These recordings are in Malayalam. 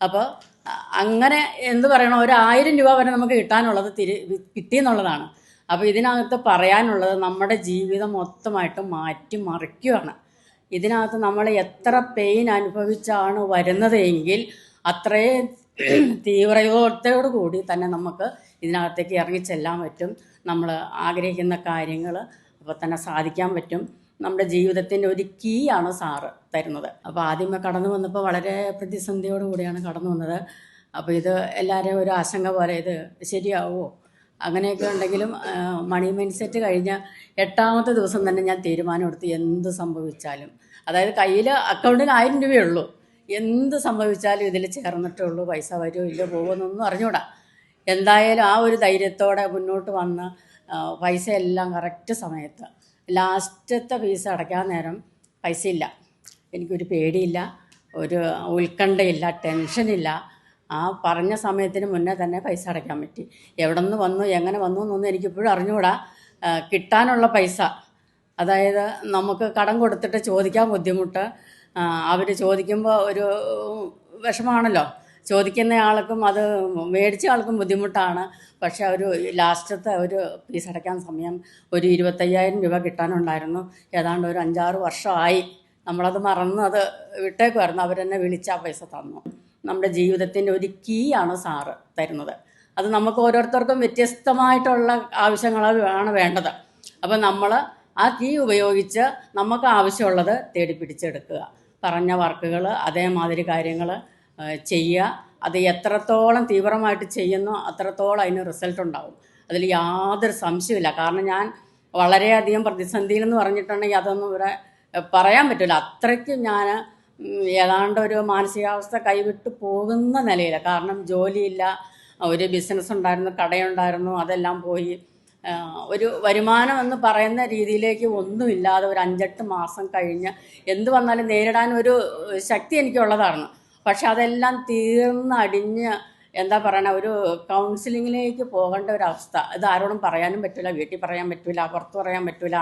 അപ്പോൾ അങ്ങനെ എന്ത് പറയണം ഒരു ആയിരം രൂപ വരെ നമുക്ക് കിട്ടാനുള്ളത് തിരി കിട്ടിയെന്നുള്ളതാണ്. അപ്പോൾ ഇതിനകത്ത് പറയാനുള്ളത് നമ്മുടെ ജീവിതം മൊത്തമായിട്ട് മാറ്റി മറിക്കുകയാണ് ഇതിനകത്ത് നമ്മൾ എത്ര പെയിൻ അനുഭവിച്ചാണ് വരുന്നത് എങ്കിൽ അത്രയും തീവ്രതയോട് കൂടി തന്നെ നമുക്ക് ഇതിനകത്തേക്ക് ഇറങ്ങിച്ചെല്ലാൻ പറ്റും. നമ്മൾ ആഗ്രഹിക്കുന്ന കാര്യങ്ങൾ അപ്പോൾ തന്നെ സാധിക്കാൻ പറ്റും. നമ്മുടെ ജീവിതത്തിന്റെ ഒരു കീ ആണ് സാറ് തരുന്നത്. അപ്പോൾ ആദ്യമേ കടന്നു വന്നപ്പോൾ വളരെ പ്രതിസന്ധിയോട് കൂടിയാണ് കടന്നു വന്നത്. അപ്പോൾ ഇത് എല്ലാവരെയും ഒരു ആശങ്ക പോലെ ഇത് ശരിയാവുമോ അങ്ങനെയൊക്കെ ഉണ്ടെങ്കിലും മണി മൈൻഡ് സെറ്റ് കഴിഞ്ഞ എട്ടാമത്തെ ദിവസം തന്നെ ഞാൻ തീരുമാനമെടുത്ത് എന്ത് സംഭവിച്ചാലും. അതായത് കയ്യിൽ അക്കൗണ്ടിൽ ആയിരം രൂപയേ ഉള്ളൂ എന്ത് സംഭവിച്ചാലും ഇതിൽ ചേർന്നിട്ടേ ഉള്ളൂ പൈസ വരുമോ ഇല്ലോ പോകുമെന്നൊന്നും അറിഞ്ഞൂടാ. എന്തായാലും ആ ഒരു ധൈര്യത്തോടെ മുന്നോട്ട് വന്ന പൈസ എല്ലാം കറക്റ്റ് സമയത്ത് ലാസ്റ്റത്തെ ഫീസ് അടയ്ക്കാൻ നേരം പൈസ ഇല്ല എനിക്കൊരു പേടിയില്ല ഒരു ഉത്കണ്ഠയില്ല ടെൻഷനില്ല. ആ പറഞ്ഞ സമയത്തിന് മുന്നേ തന്നെ പൈസ അടയ്ക്കാൻ പറ്റി. എവിടെ നിന്ന് വന്നു എങ്ങനെ വന്നു എന്നൊന്നും എനിക്കിപ്പോഴും അറിഞ്ഞുകൂടാ കിട്ടാനുള്ള പൈസ. അതായത് നമുക്ക് കടം കൊടുത്തിട്ട് ചോദിക്കാൻ ബുദ്ധിമുട്ട്. അവർ ചോദിക്കുമ്പോൾ ഒരു വിഷമമാണല്ലോ. ചോദിക്കുന്ന ആൾക്കും അത് മേടിച്ച ആൾക്കും ബുദ്ധിമുട്ടാണ്. പക്ഷെ ഒരു ലാസ്റ്റത്തെ ഒരു ഫീസ് അടയ്ക്കാൻ സമയം ഒരു ഇരുപത്തയ്യായിരം രൂപ കിട്ടാനുണ്ടായിരുന്നു. ഏതാണ്ട് ഒരു അഞ്ചാറ് വർഷമായി നമ്മളത് മറന്ന് അത് വിട്ടേക്കുമായിരുന്നു അവരെന്നെ വിളിച്ച് ആ പൈസ തന്നു. നമ്മുടെ ജീവിതത്തിന്റെ ഒരു കീ ആണ് സാറ് തരുന്നത്. അത് നമുക്ക് ഓരോരുത്തർക്കും വ്യത്യസ്തമായിട്ടുള്ള ആവശ്യങ്ങളാണ് വേണ്ടത്. അപ്പം നമ്മൾ ആ കീ ഉപയോഗിച്ച് നമുക്ക് ആവശ്യമുള്ളത് തേടി പിടിച്ചെടുക്കുക. പറഞ്ഞ വർക്കുകൾ അതേമാതിരി കാര്യങ്ങൾ ചെയ്യുക. അത് എത്രത്തോളം തീവ്രമായിട്ട് ചെയ്യുന്നു അത്രത്തോളം അതിന് റിസൾട്ട് ഉണ്ടാകും അതിൽ യാതൊരു സംശയമില്ല കാരണം ഞാൻ വളരെയധികം പ്രതിസന്ധിയിൽ എന്ന് പറഞ്ഞിട്ടുണ്ടെങ്കിൽ അതൊന്നും ഇവിടെ പറയാൻ പറ്റില്ല അത്രയ്ക്കും ഞാൻ ഏതാണ്ട് ഒരു മാനസികാവസ്ഥ കൈവിട്ട് പോകുന്ന നിലയിൽ കാരണം ജോലിയില്ല. ഒരു ബിസിനസ് ഉണ്ടായിരുന്നു കടയുണ്ടായിരുന്നു അതെല്ലാം പോയി. ഒരു വരുമാനം എന്ന് പറയുന്ന രീതിയിലേക്ക് ഒന്നുമില്ലാതെ ഒരു അഞ്ചെട്ട് മാസം കഴിഞ്ഞ് എന്ത് വന്നാലും നേരിടാൻ ഒരു ശക്തി എനിക്കുള്ളതാണ് പക്ഷെ അതെല്ലാം തീർന്ന് അടിഞ്ഞ് എന്താ പറയണ ഒരു കൗൺസിലിങ്ങിലേക്ക് പോകേണ്ട ഒരു അവസ്ഥ. ഇത് ആരോടും പറയാനും പറ്റില്ല വീട്ടിൽ പറയാൻ പറ്റില്ല പുറത്ത് പറയാൻ പറ്റില്ല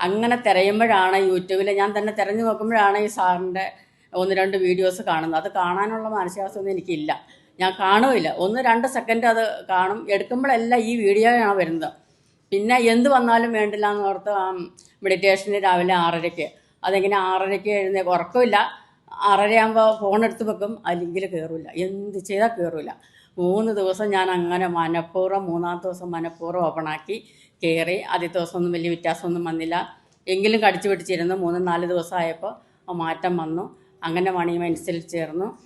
അങ്ങനെ തിരയുമ്പോഴാണ് യൂട്യൂബിൽ ഞാൻ തന്നെ തിരഞ്ഞു നോക്കുമ്പോഴാണ് ഈ സാറിന്റെ ഒന്ന് രണ്ട് വീഡിയോസ് കാണുന്നത്. അത് കാണാനുള്ള മാനസികാവസ്ഥ ഒന്നും എനിക്കില്ല. ഞാൻ കാണുമില്ല ഒന്ന് രണ്ട് സെക്കൻഡ് അത് കാണും. എടുക്കുമ്പോഴെല്ലാം ഈ വീഡിയോയാണ് വരുന്നത്. പിന്നെ എന്ത് വന്നാലും വേണ്ടില്ല എന്ന് ഓർത്ത് മെഡിറ്റേഷന് രാവിലെ ആറരയ്ക്ക്. അതെങ്ങനെ ആറരയ്ക്ക് എഴുന്നേ ഉറക്കമില്ല. ആറരയാകുമ്പോൾ ഫോണെടുത്ത് വെക്കും. അല്ലെങ്കിൽ കയറില്ല എന്ത് ചെയ്താൽ കയറില്ല മൂന്ന് ദിവസം ഞാൻ അങ്ങനെ മനഃപൂർവം മൂന്നാമത്തെ ദിവസം മനഃപൂർവം ഓപ്പണാക്കി കയറി ആദ്യത്തെ ദിവസം ഒന്നും വലിയ വ്യത്യാസമൊന്നും വന്നില്ല. എങ്കിലും കടിച്ചു പിടിച്ചിരുന്നു. മൂന്ന് നാല് ദിവസമായപ്പോൾ മാറ്റം വന്നു. അങ്ങനെ മണി മൈൻഡ്സിൽ ചേർന്നു.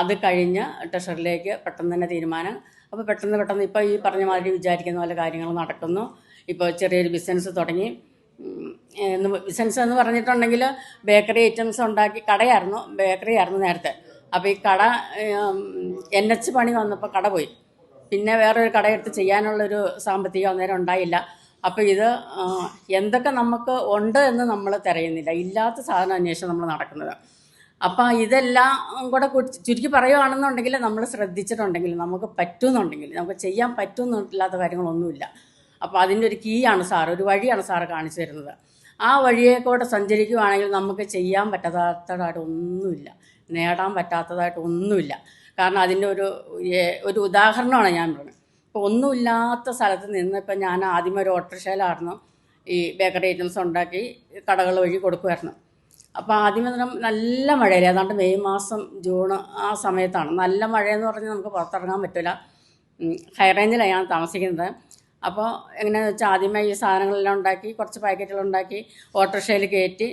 അത് കഴിഞ്ഞ് ട്രഷറിലേക്ക് പെട്ടെന്ന് തന്നെ തീരുമാനം. അപ്പോൾ പെട്ടെന്ന് പെട്ടെന്ന് ഇപ്പോൾ ഈ പറഞ്ഞ മാതിരി വിചാരിക്കുന്ന പോലെ കാര്യങ്ങൾ നടക്കുന്നു. ഇപ്പോൾ ചെറിയൊരു ബിസിനസ് തുടങ്ങി. ബിസിനസ് എന്ന് പറഞ്ഞിട്ടുണ്ടെങ്കിൽ ബേക്കറി ഐറ്റംസ് ഉണ്ടാക്കി കടയായിരുന്നു ബേക്കറി ആയിരുന്നു നേരത്തെ. അപ്പോൾ ഈ കട എൻ എച്ച് പണി വന്നപ്പോൾ കട പോയി. പിന്നെ വേറൊരു കടയെടുത്ത് ചെയ്യാനുള്ളൊരു സാമ്പത്തികം അന്നേരം ഉണ്ടായില്ല. അപ്പോൾ ഇത് എന്തൊക്കെ നമുക്ക് ഉണ്ട് എന്ന് നമ്മൾ തിരയുന്നില്ല. ഇല്ലാത്ത സാധനം അന്വേഷണം നമ്മൾ നടക്കുന്നത്. അപ്പോൾ ഇതെല്ലാം കൂടെ ചുരുക്കി പറയുകയാണെന്നുണ്ടെങ്കിൽ നമ്മൾ ശ്രദ്ധിച്ചിട്ടുണ്ടെങ്കിൽ നമുക്ക് പറ്റുമെന്നുണ്ടെങ്കിൽ നമുക്ക് ചെയ്യാൻ പറ്റുമെന്നില്ലാത്ത കാര്യങ്ങളൊന്നുമില്ല. അപ്പോൾ അതിന്റെ ഒരു കീ ആണ് സാർ ഒരു വഴിയാണ് സാറ് കാണിച്ചു തരുന്നത്. ആ വഴിയെ കൂടെ സഞ്ചരിക്കുകയാണെങ്കിൽ നമുക്ക് ചെയ്യാൻ പറ്റാത്തതായിട്ട് ഒന്നുമില്ല. നേടാൻ പറ്റാത്തതായിട്ട് ഒന്നുമില്ല. കാരണം അതിന്റെ ഒരു ഒരു ഉദാഹരണമാണ് ഞാൻ പറഞ്ഞത്. ഇപ്പോൾ ഒന്നുമില്ലാത്ത സ്ഥലത്ത് നിന്ന് ഇപ്പം ഞാൻ ആദ്യം ഒരു ഓട്ടോറിക്ഷയിലായിരുന്നു. ഈ ബേക്കറി ഐറ്റംസ് ഉണ്ടാക്കി കടകൾ വഴി കൊടുക്കുമായിരുന്നു. അപ്പോൾ ആദ്യമേ തന്നെ നല്ല മഴയില്ല? ഏതാണ്ട് മെയ് മാസം ജൂൺ ആ സമയത്താണ്. നല്ല മഴയെന്ന് പറഞ്ഞാൽ നമുക്ക് പുറത്തിറങ്ങാൻ പറ്റില്ല ഹൈറേഞ്ചിലാണ് ഞാൻ താമസിക്കുന്നത്. അപ്പോൾ എങ്ങനെയാണെന്ന് വെച്ചാൽ ആദ്യമേ ഈ സാധനങ്ങളെല്ലാം ഉണ്ടാക്കി കുറച്ച് പാക്കറ്റുകൾ ഉണ്ടാക്കി ഓട്ടോറിക്ഷയിൽ കയറ്റി